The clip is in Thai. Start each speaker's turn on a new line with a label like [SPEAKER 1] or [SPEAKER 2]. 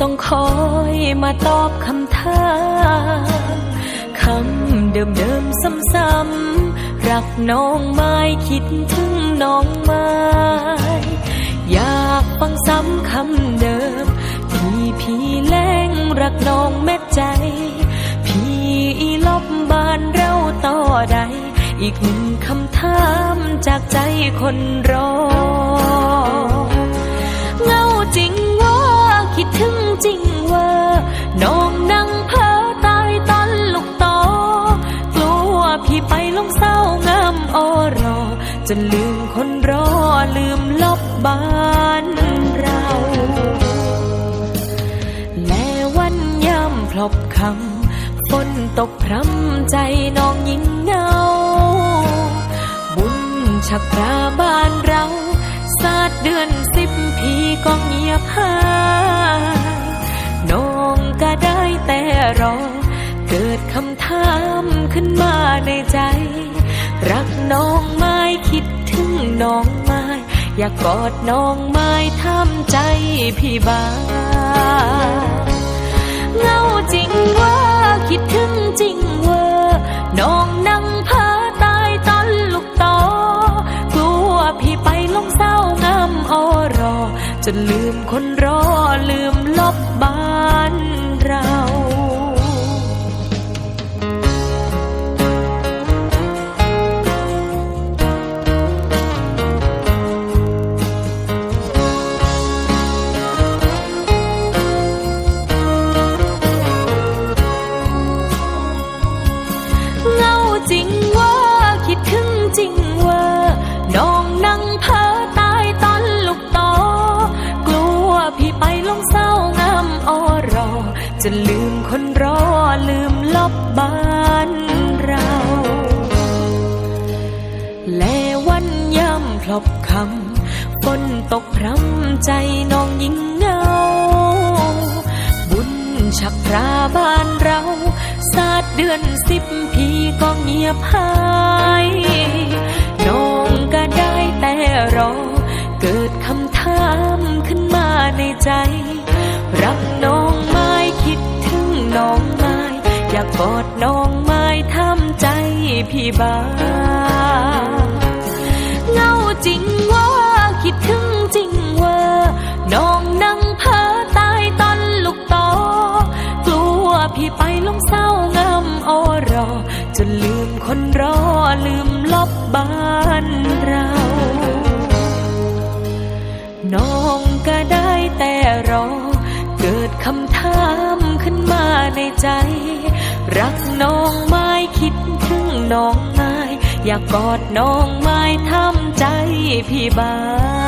[SPEAKER 1] ต้องคอยมาตอบคำถามคำเดิมๆซ้ำๆรักน้องไม้คิดถึงน้องไม้อยากฟังซ้ำคำเดิม ที่พี่แรงรักน้องแม่ใจ พี่อีลบบานเราต่อใด อีกหนึ่งคำถามจากใจคนรอ พี่ไปลงเศร้างามอรอจนลืมคนรอลืมลบบ้านเรา และวันยามพลบคำฝนตกพรำใจน้องยิ่งเงา บุญชักราบ้านเราศาสตเดือนสิบพีก็เงียบหายน้องก็ได้แต่รอ เกิดคำถามขึ้นมาในใจ รักน้องไม้คิดถึงน้องไม้ อยากกอดน้องไม้ทำใจพี่บาเงาจริงว่าคิดถึงจริงว่าน้องนั่งเพ้อตายตอนลูกตอกลัวพี่ไปลงเศร้างามอรอ จนลืมคนรอลืมลบบาน จริงว่าคิดถึงจริงว่าน้องนั่งเพ้อตายตอนลูกต่อกลัวพี่ไปลงเศร้างามอรอ จะลืมคนรอลืมลบบ้านเรา และวันย่ำพลบคำฝนตกพรำใจน้องยิ่งเงา ชักพราบ้านเราศาสตร์เดือนสิบพีก็เงียบหายน้องก็ได้แต่รอ เกิดคำถามขึ้นมาในใจ รักน้องไม้คิดถึงน้องไม้ อยากกอดน้องไม้ทำใจพี่บ้า ลงเศร้างามอรอจนลืมคนรอลืมลบบ้านเรา น้องก็ได้แต่รอ เกิดคำถามขึ้นมาในใจ รักน้องไม้คิดถึงน้องไม้อยากกอดน้องไม้ทำใจพี่บ้าง